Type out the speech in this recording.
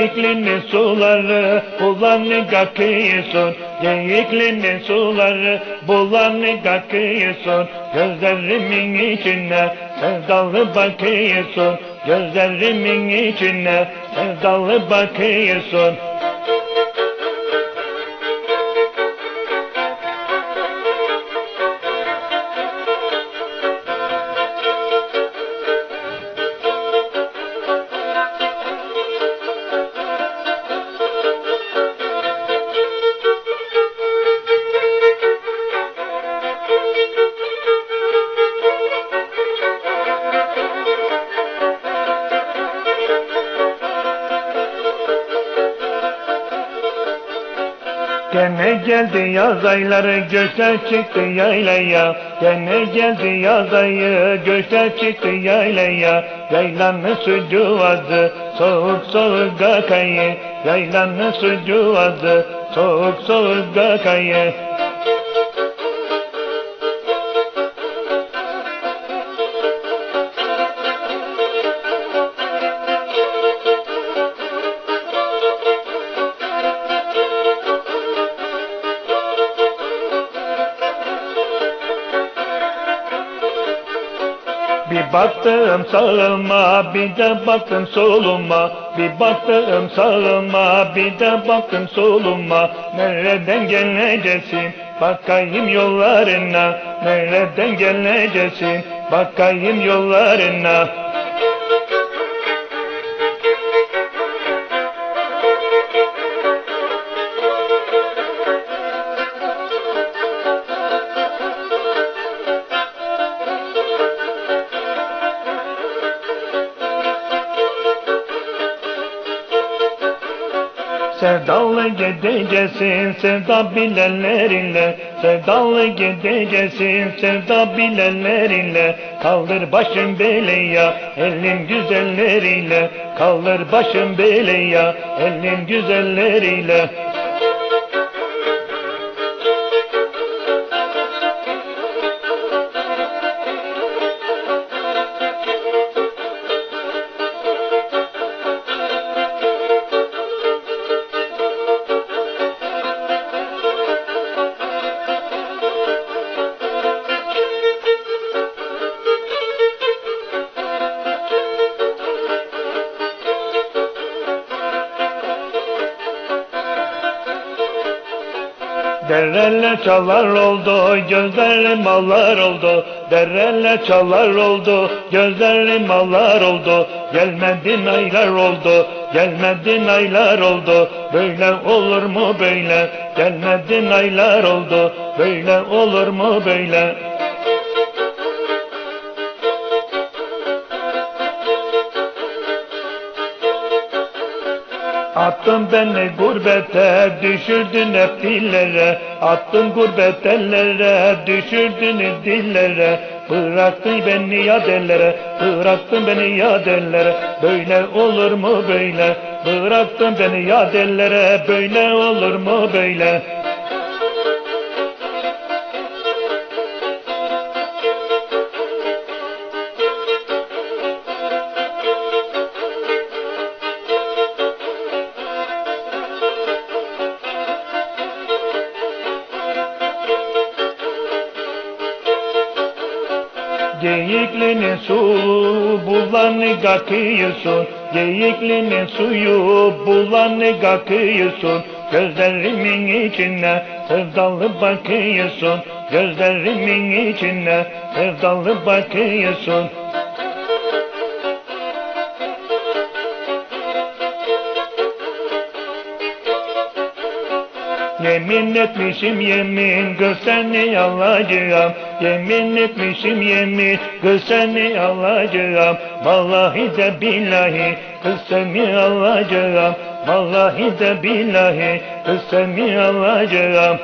Geyiklinin suları bulanık akıyorsun Geyiklinin suları bulanık akıyorsun Gözlerimin içine sevdalı bakıyorsun. Gözlerimin içine sevdalı bakıyorsun Gene geldi yaz ayları göçler çıktı yaylaya. Gene geldi yaz ayı göçler çıktı yaylaya. Yaylanın sucu azı soğuk soğuk akayı. Yaylanın sucu azı soğuk soğuk akayı Bir baktım sağıma bir de baktım soluma. Bir baktım sağıma bir de baktım soluma. Nereden geleceksin? Bakayım yollarına. Nereden geleceksin? Bakayım yollarına Sevdalı gideceksin sevda bilenlerinle. Sevdalı gideceksin sevda bilenlerinle. Kaldır başın belaya elin güzelleriyle. Kaldır başın belaya elin güzelleriyle Dereler çalar oldu, gözlerim ağlar oldu. Dereler çalar oldu, gözlerim ağlar oldu. Gelmedin aylar oldu, gelmedin aylar oldu. Böyle olur mu böyle? Gelmedin aylar oldu, böyle olur mu böyle? Attın beni gurbete, düşürdün hep dillere. Attın gurbet ellere, düşürdün dillere. Bıraktın beni yad ellere, bıraktın beni yad ellere. Böyle olur mu böyle, bıraktın beni yad ellere Böyle olur mu böyle Geyiklinin su bulanık akıyorsun Geyiklinin suyu bulanık akıyorsun Gözlerimin içine sevdalı bakıyorsun. Gözlerimin içine sevdalı bakıyorsun. Yemin etmişim yemin kız seni alacağım Yemin etmişim yemin. Kız seni alacağım Vallahi de billahi. Kız seni alacağım Vallahi de billahi. Kız seni alacağım